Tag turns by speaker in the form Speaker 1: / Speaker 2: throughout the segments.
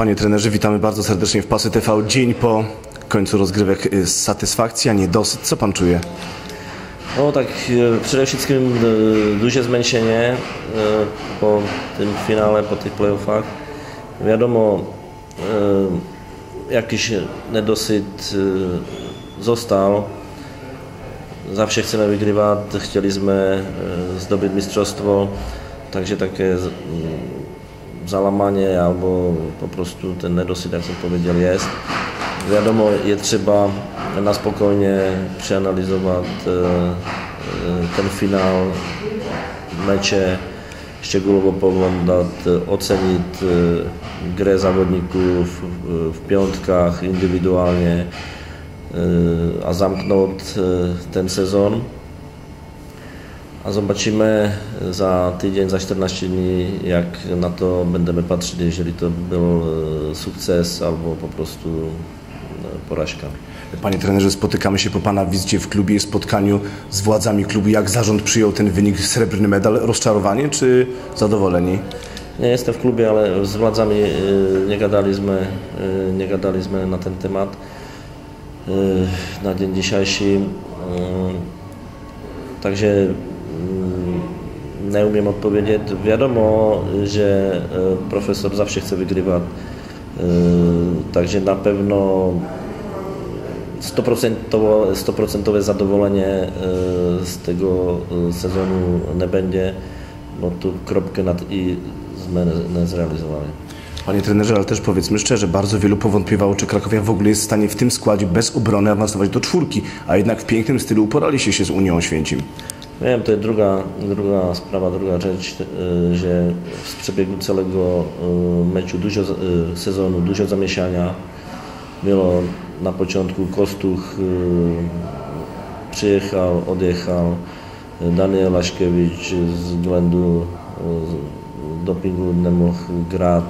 Speaker 1: Panie trenerze, witamy bardzo serdecznie w Pasy TV. Dzień po końcu rozgrywek. Y, Satysfakcja, niedosyt. Co pan czuje?
Speaker 2: No tak, e, przede wszystkim e, duże zmęczenie po tym finale, po tych playoffach. Wiadomo, jakiś nedosyt został. Zawsze chcemy wygrywać, chcieliśmy zdobyć mistrzostwo, także takie zalamanie albo po prostu ten nedosyt, jak som powiedział, jest. Wiadomo, je trzeba na spokojnie przeanalizować e, e, ten finał, mecze, szczegółowo poglądać, ocenić e, grę zawodników w piątkach indywidualnie, a zamknąć ten sezon. A zobaczymy za tydzień, za 14 dni, jak na to będziemy patrzyli, jeżeli to był sukces albo po prostu porażka.
Speaker 1: Panie trenerze, spotykamy się po Pana wizycie w klubie i spotkaniu z władzami klubu. Jak zarząd przyjął ten wynik, srebrny medal? Rozczarowanie czy zadowoleni?
Speaker 2: Nie jestem w klubie, ale z władzami y, nie gadaliśmy, nie gadaliśmy na ten temat na dzień dzisiejszy. Także nie umiem odpowiedzieć. Wiadomo, że profesor zawsze chce wygrywać. Także na pewno 100%, 100% zadowolenie e, z tego e, sezonu nie będzie, bo tu kropkę nad i nie zrealizowali.
Speaker 1: Panie trenerze, ale też powiedzmy szczerze, bardzo wielu powątpiewało, czy Krakowia w ogóle jest w stanie w tym składzie bez obrony awansować do czwórki, a jednak w pięknym stylu uporaliście się z Unią Oświęcim.
Speaker 2: To jest druga, druga sprawa, druga rzecz, e, że w przebiegu całego meczu, dużo, sezonu, dużo zamieszania było na początku Kostuch y, przyjechał, odjechał. Daniel Laśkiewicz z względu y, dopingu nie mógł grać.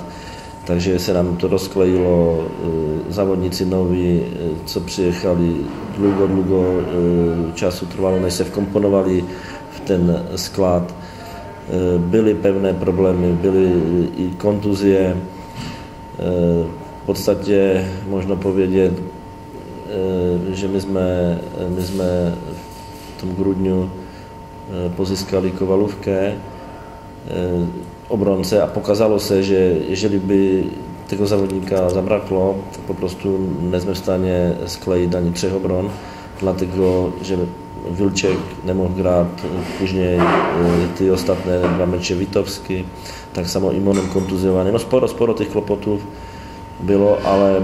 Speaker 2: Takže se nám to rozklejilo, eh, závodníci noví, eh, co přijechali, dlouho, dlouho eh, času trvalo, než se vkomponovali v ten sklad. Byly pevné problémy, byly i kontuzie. V podstatě možno povědět, že my jsme, my jsme v tom grudňu pozískali Kovalůvke, obronce a pokazalo se, že jeżeli by tego zawodnika zabrakło, to po prostu nie sme w stanie skleić ani trzech obron, dlatego, że Wilczek nie mógł grać, później ty ostatnie dwa mecze Witowski, tak samo Imonem kontuzjowany. No sporo, sporo tych kłopotów było, ale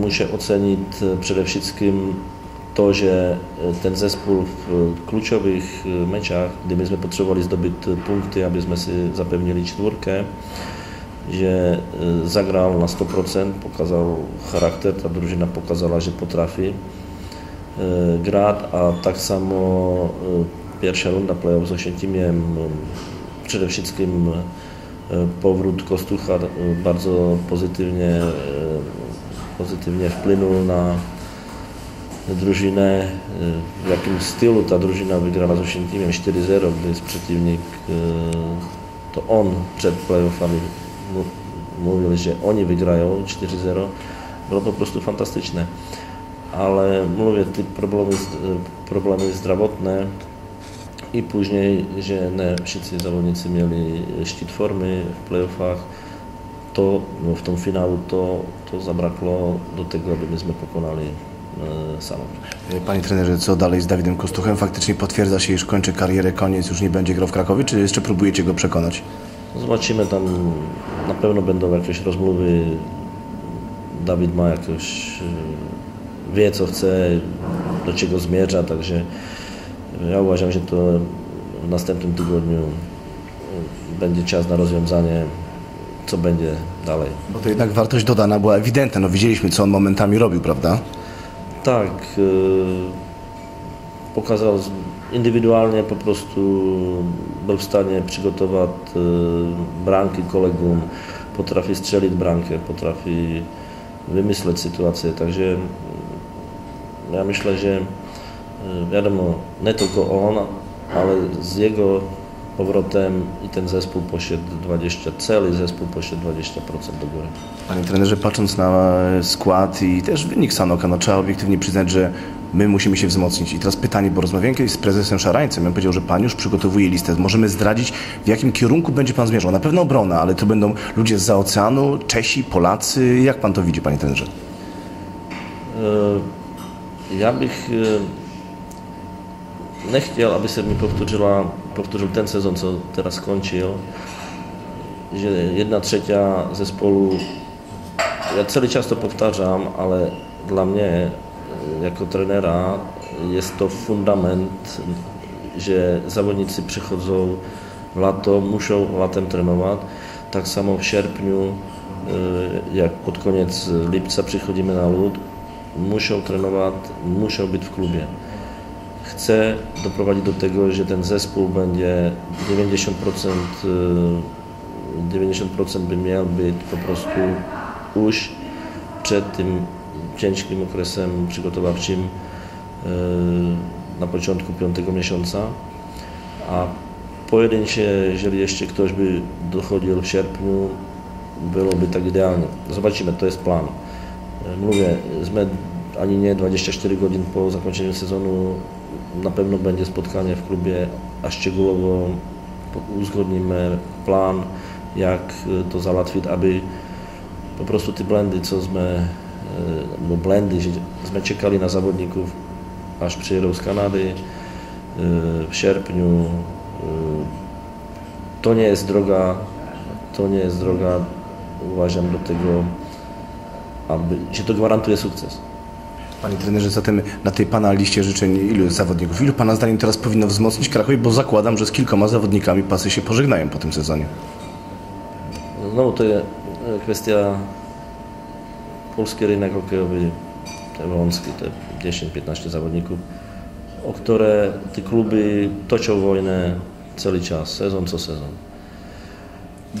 Speaker 2: muszę ocenić e, przede wszystkim to, że e, ten zespół w kluczowych e, meczach, gdy myśmy potrzebowali zdobyć punkty, abyśmy sobie zapewnili czwórkę, że zagrał na 100%, pokazał charakter, ta drużyna pokazała, że potrafi grać, a tak samo pierwsza runda playoff z Osięcimiem, przede wszystkim powrót Kostucha bardzo pozytywnie pozytywnie wpłynął na drużynę, w jakim stylu ta drużyna wygrała z Osięcimiem 4-0, gdy jest przeciwnik, e, to on przed playoffami mówił, że oni wygrają 4-0, było po prostu fantastyczne. Ale mówię, te problemy, problemy zdrowotne i później, że nie wszyscy zawodnicy mieli szczyt formy w playoffach, to no, w tym finału to, to zabrakło do tego, aby myśmy pokonali e, Salon.
Speaker 1: Panie trenerze, co dalej z Dawidem Kostuchem? Faktycznie potwierdza się, iż kończy karierę, koniec, już nie będzie grał w Krakowie, czy jeszcze próbujecie go przekonać?
Speaker 2: Zobaczymy, tam na pewno będą jakieś rozmowy. Dawid ma jakoś, e, wie co chce, do czego zmierza, także ja uważam, że to w następnym tygodniu będzie czas na rozwiązanie co będzie dalej.
Speaker 1: Bo to jednak wartość dodana była ewidentna. No widzieliśmy, co on momentami robił, prawda?
Speaker 2: Tak. Yy, pokazał indywidualnie po prostu był w stanie przygotować yy, bramki kolegom, potrafi strzelić bramkę, potrafi wymyśleć sytuację, także ja myślę, że yy, wiadomo, nie tylko on, ale z jego powrotem i ten zespół poszedł 20, cały zespół poszedł 20% do góry.
Speaker 1: Panie trenerze, patrząc na skład i też wynik Sanoka, no trzeba obiektywnie przyznać, że my musimy się wzmocnić. I teraz pytanie, bo rozmawiałem kiedyś z prezesem Szarańcem, on powiedział, że pan już przygotowuje listę. Możemy zdradzić, w jakim kierunku będzie pan zmierzał. Na pewno obrona, ale to będą ludzie z oceanu, Czesi, Polacy. Jak pan to widzi, panie trenerze?
Speaker 2: E, ja bych e, nie chciał, aby się mi powtórzyła, powtórzył ten sezon, co teraz skończył, że jedna trzecia zespołu, ja cały czas to powtarzam, ale dla mnie jako trenera jest to fundament, że zawodnicy przychodzą w lato, muszą latem trenować. Tak samo w sierpniu, y, jak pod koniec lipca przychodzimy na lód, muszą trenować, muszą być w klubie. Chcę doprowadzić do tego, że ten zespół będzie 90%, 90% y, by miał być po prostu już przed tym ciężkim okresem przygotowawczym e, na początku piątego miesiąca, a pojedyncze, jeżeli jeszcze ktoś by dochodził w sierpniu, byłoby tak idealnie. Zobaczymy, to jest plan. E, mówię, ani nie 24 godzin po zakończeniu sezonu na pewno będzie spotkanie w klubie, a szczegółowo uzgodnimy plan, jak to załatwić, aby po prostu te blendy, co sme bo blendy, že sme čekali na zawodników, aż przyjedą z Kanady w sierpniu. To nie jest droga, to nie jest droga, uważam, do tego, aby, się to gwarantuje sukces.
Speaker 1: Panie trenerze, zatem na tej Pana liście życzeń ilu zawodników? Ilu Pana zdaniem teraz powinno wzmocnić Kraków? Bo zakładam, że z kilkoma zawodnikami pasy się pożegnają po tym sezonie.
Speaker 2: No to jest kwestia polski rynek hokejowy, te wąskie, te 10-15 zawodników, o które te kluby toczą wojnę cały czas, sezon co sezon.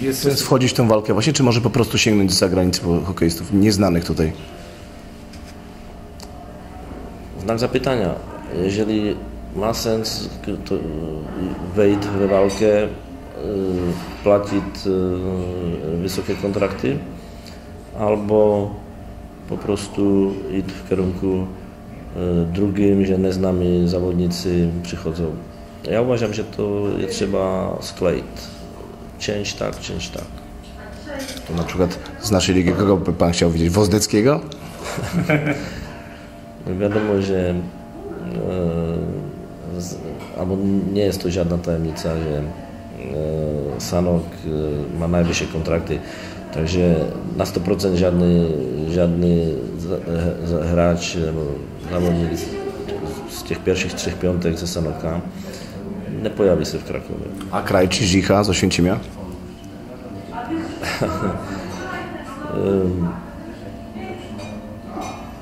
Speaker 1: Jest sens wchodzić w tę walkę właśnie, czy może po prostu sięgnąć z zagranicy hokeistów nieznanych tutaj?
Speaker 2: Znak zapytania. Jeżeli ma sens wejść w walkę, y, płacić y, wysokie kontrakty, albo po prostu iść w kierunku drugim, że nieznani zawodnicy przychodzą. Ja uważam, że to je trzeba skleić. Cięć tak, cięć tak.
Speaker 1: To na przykład z naszej ligi kogo by Pan chciał widzieć? Wozdeckiego?
Speaker 2: Wiadomo, że e, albo nie jest to żadna tajemnica, że e, Sanok e, ma najwyższe kontrakty Takže na 100% žádný, žádný hráč nebo závodník z těch pierwszych třech piątek ze Sanoka nepojaví se v Krakově.
Speaker 1: A Krajči Žicha z Oświęcimia?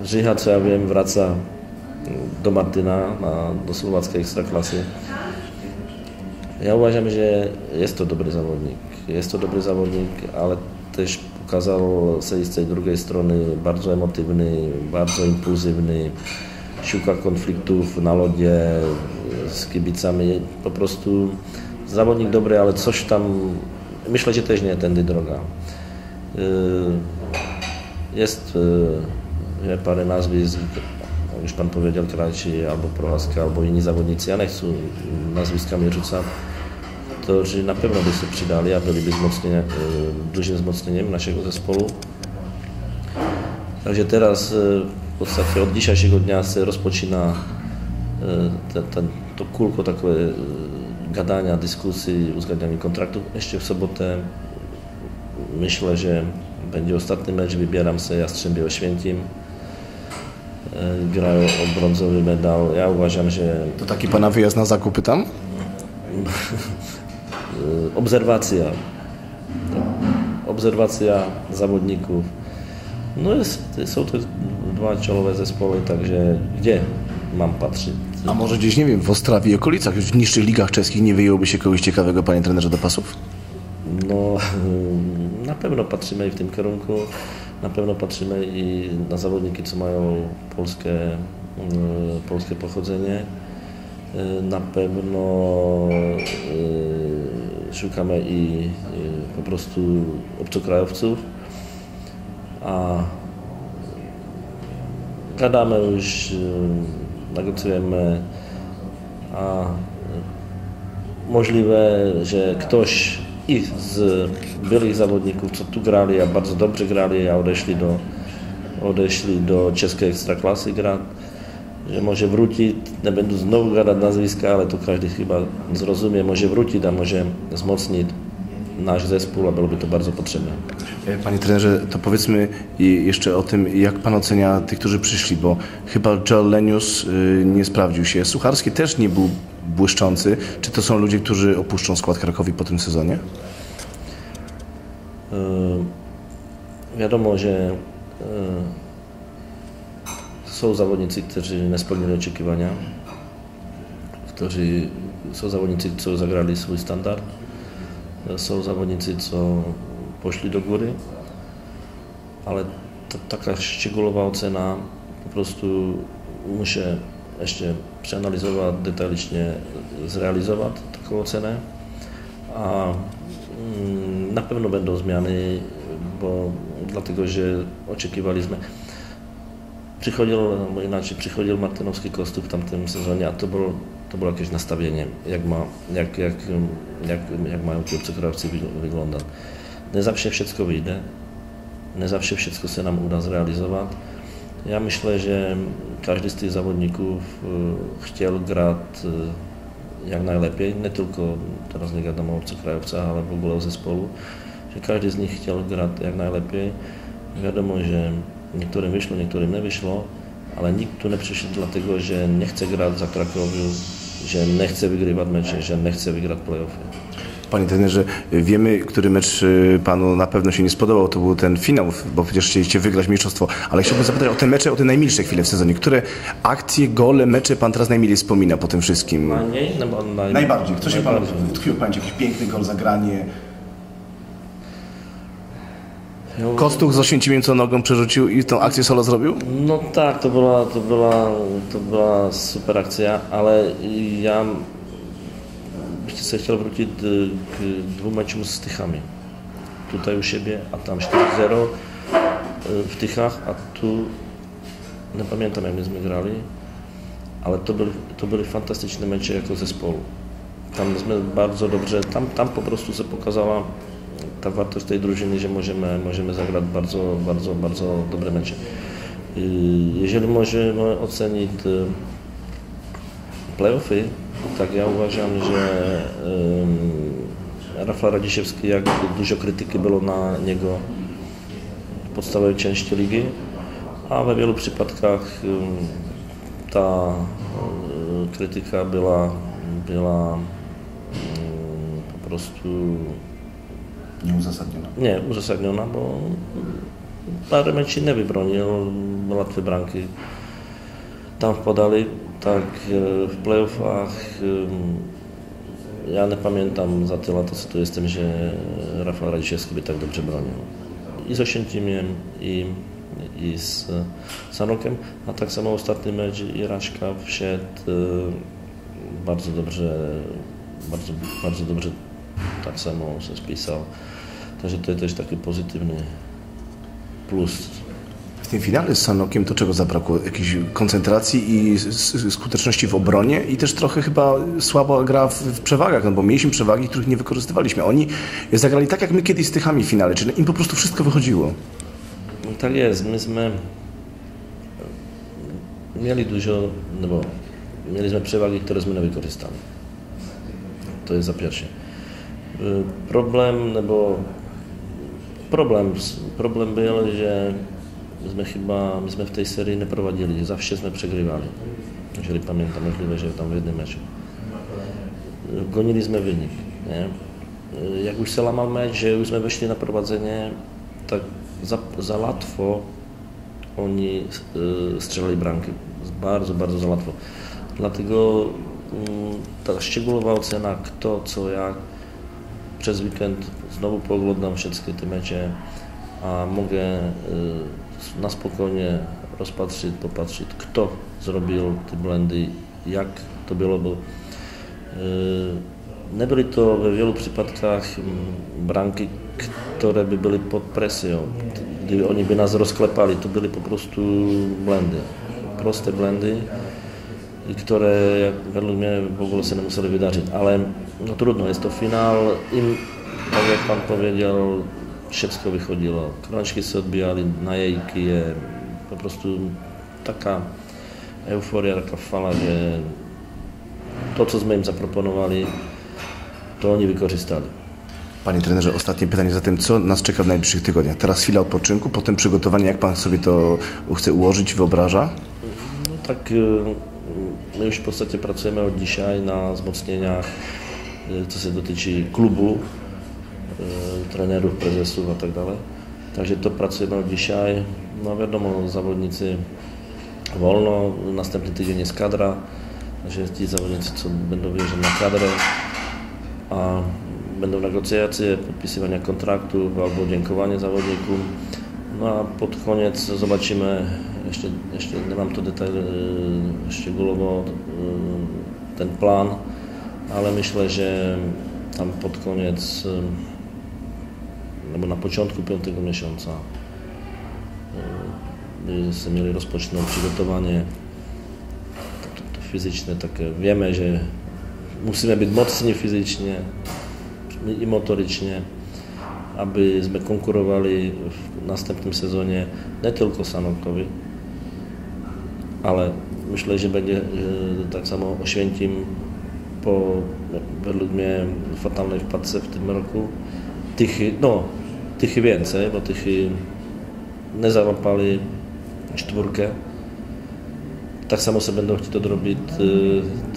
Speaker 2: Žicha, co ja wiem, wraca do Martyna, na, do słowackiej ekstraklasy. Ja uważam, że jest to dobry zawodnik. Jest to dobry zawodnik, ale też pokazał się z tej drugiej strony bardzo emotywny, bardzo impulsywny, szuka konfliktów na lodzie z kibicami. Po prostu zawodnik dobry, ale coś tam, myślę, że też nie tędy droga. Y, jest y, parę nazwisk, już Pan powiedział, Krajci, albo Prochaska, albo inni zawodnicy. Ja nie chcę nazwiskami rzucać to że na pewno by się przydali, a byliby wzmocnienie, dużym wzmocnieniem naszego zespołu. Także teraz w zasadzie od dzisiejszego dnia się rozpoczyna e, ten, ten, to kulko takie gadania, dyskusji, uzgadniania kontraktów. Jeszcze w sobotę myślę, że będzie ostatni mecz, wybieram się Jastrzębie Oświęcim. Grają o brązowy medal. Ja uważam, że...
Speaker 1: To taki Pana wyjazd na zakupy tam?
Speaker 2: Y, obserwacja, obserwacja zawodników. No jest, są to dwa czołowe zespoły, także gdzie mam patrzeć?
Speaker 1: A może gdzieś, nie wiem, w Ostrawie i okolicach, już w niższych ligach czeskich nie wyjęłoby się kogoś ciekawego, panie trenerze, do pasów?
Speaker 2: No, na pewno patrzymy w tym kierunku. Na pewno patrzymy i na zawodniki, co mają polskie, y, polskie pochodzenie. Y, Na pewno y, szukamy i po prostu obcokrajowców, a gadamy już, negocjujemy, a możliwe, że ktoś i z byłych zawodników, co tu grali, a bardzo dobrze grali, a odeszli do, odeszli do czeskiej ekstraklasy grać, że może wrócić, nie będą znowu gadać nazwiska, ale to każdy chyba zrozumie, może wrócić, a może wzmocnić nasz zespół, a byłoby to bardzo potrzebne.
Speaker 1: E, Panie trenerze, to powiedzmy jeszcze o tym, jak pan ocenia tych, którzy przyszli, bo chyba Joel Lenius y, nie sprawdził się. Sucharski też nie był błyszczący. Czy to są ludzie, którzy opuszczą skład Krakowi po tym sezonie?
Speaker 2: E, Wiadomo, że e, są zawodnicy, którzy nie spełnili oczekiwania, którzy są zawodnicy, co zagrali swój standard, Są zawodnicy, co poszli do góry, ale ta, taka szczegółowa ocena po prostu muszę jeszcze przeanalizować detalicznie, zrealizować taką ocenę, a mm, na pewno będą zmiany, bo dlatego, że oczekiwaliśmy przychodził, inaczej przychodził Martynowski Kostów w tamtym sezonie, a to było, to było jakieś nastawienie, jak, ma, jak, jak, jak, jak mają ci obcokrajowcy wyg- wyglądać. Nie zawsze wszystko wyjdzie, nie zawsze wszystko się nam uda zrealizować. Ja myślę, że każdy z tych zawodników y, chciał grać y, jak najlepiej, nie tylko teraz nie wiadomo o ale w ogóle o zespolu, że każdy z nich chciał grać jak najlepiej. Wiadomo, że niektórym wyszło, niektórym nie wyszło, ale nikt tu nie przyszedł dlatego, że nie chce grać za Krakowiu, że nie chce wygrywać mecze, że nie chce wygrać playoffy.
Speaker 1: Panie trenerze, wiemy, który mecz y, panu na pewno się nie spodobał. To był ten finał, bo przecież chcieliście wygrać mistrzostwo. Ale chciałbym zapytać o te mecze, o te najmilsze chwile w sezonie. Które akcje, gole, mecze pan teraz najmilej wspomina po tym wszystkim?
Speaker 2: Najmniej? No.
Speaker 1: Najbardziej. Co się panu
Speaker 2: najbardziej.
Speaker 1: utkwiło pamięci? Jakiś piękny gol, zagranie? Kostuch z Oświęcimiem nogą przerzucił i tą akcję solo zrobił?
Speaker 2: No tak, to była, to była, to była super akcja, ale ja byście sobie chciał wrócić k dwóm meczom z Tychami. Tutaj u siebie, a tam 4-0 y, w Tychach, a tu nie pamiętam jak myśmy grali, ale to byli, to byli fantastyczne mecze jako zespołu. Tam bardzo dobrze, tam, tam po prostu się pokazała ta wartość tej drużyny, że możemy, możemy zagrać bardzo, bardzo, bardzo dobre mecze. Y, Jeżeli możemy ocenić y, playoffy, tak ja uważam, że um, Rafał Radziszewski, jak dużo krytyki było na niego w podstawowej części ligi, a we wielu przypadkach ta krytyka była, była po prostu
Speaker 1: Nieuzasadniona.
Speaker 2: nie uzasadniona, bo parę meczów nie wybronił, łatwe bramki tam wpadali, tak e, w playoffach e, ja nie pamiętam za tyle to co tu jestem, że Rafał Radziszewski by tak dobrze bronił. I z Oświęcimiem i, i z Sanokiem, a tak samo ostatni mecz i Raśka wszedł e, bardzo dobrze, bardzo, bardzo dobrze tak samo się spisał. Także to jest też taki pozytywny plus
Speaker 1: W tym finale z Sanokiem to czego zabrakło? Jakiejś koncentracji i skuteczności w obronie i też trochę chyba słaba gra w, w przewagach, no bo mieliśmy przewagi, których nie wykorzystywaliśmy. Oni zagrali tak jak my kiedyś z Tychami w finale, czyli im po prostu wszystko wychodziło.
Speaker 2: No tak jest, myśmy mieli dużo, no bo mieliśmy przewagi, które my nie wykorzystali. To jest za pierwsze. Y, Problem, no bo problem, problem był, że myśmy chyba, myśmy w tej serii nie prowadzili, zawsze jsme przegrywali. Jeżeli pamiętam, możliwe, że tam w jednym meczu. Y, Goniliśmy wynik, nie? Y, Jak już się lamał mecz, że już jsme weszli na prowadzenie, tak za, za łatwo oni y, strzelali bramki. Bardzo, bardzo za łatwo. Dlatego mm, ta szczegółowa ocena, kto, co, jak. Przez weekend znowu pooglądam wszystkie te mecze, a mogę y, na spokojnie rozpatrzyć, popatrzeć, kto zrobił te błędy jak to było, bo nie były to w wielu przypadkach mm, bramki, które by były pod presją. Gdy oni by nas rozklepali, to były po prostu blendy. Proste blendy, które według mnie w ogóle się nie musiały wydarzyć. Ale no trudno, jest to finał. Im, tak jak Pan powiedział, wszystko wychodziło. Krążki się odbijali, najejki, po prostu taka euforia, taka fala, że to, co my im zaproponowali, to oni wykorzystali.
Speaker 1: Panie trenerze, ostatnie pytanie zatem, co nas czeka w najbliższych tygodniach? Teraz chwila odpoczynku, potem przygotowanie, jak Pan sobie to chce ułożyć, wyobraża?
Speaker 2: No tak, my już w podstawie pracujemy od dzisiaj na wzmocnieniach, y, co się dotyczy klubu, y, trenerów, prezesów a tak dalej. Także to pracujemy od dzisiaj. No wiadomo, zawodnicy wolno, następny tydzień jest kadra, że ci zawodnicy, co będą wyjeżdżać na kadrę, a będą negocjacje, podpisywania kontraktów albo dziękowanie zawodnikom. A pod koniec zobaczymy, jeszcze, jeszcze nie mam tu detali, szczegółowo e, ten plan, ale myślę, że tam pod koniec albo na początku piątego miesiąca e, by mieli rozpocząć przygotowanie fizyczne takie. Wiemy, że musimy być mocni fizycznie i motorycznie, abyśmy konkurowali w następnym sezonie nie tylko Sanokowi, ale myślę, że będzie tak samo Oświęcim po według mnie fatalnej wpadce w tym roku. Tych, no, tych więcej, bo tych nie czwórkę tak samo sobie będą chcieli to robić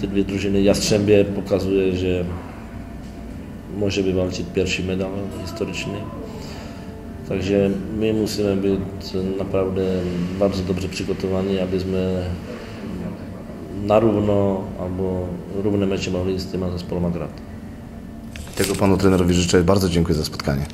Speaker 2: te dwie drużyny. Jastrzębie pokazuje, że może wywalczyć pierwszy medal historyczny. Także my musimy być naprawdę bardzo dobrze przygotowani, abyśmy na równo albo równe mecze mogli z tym zespołem grać.
Speaker 1: Tego panu trenerowi życzę. Bardzo dziękuję za spotkanie.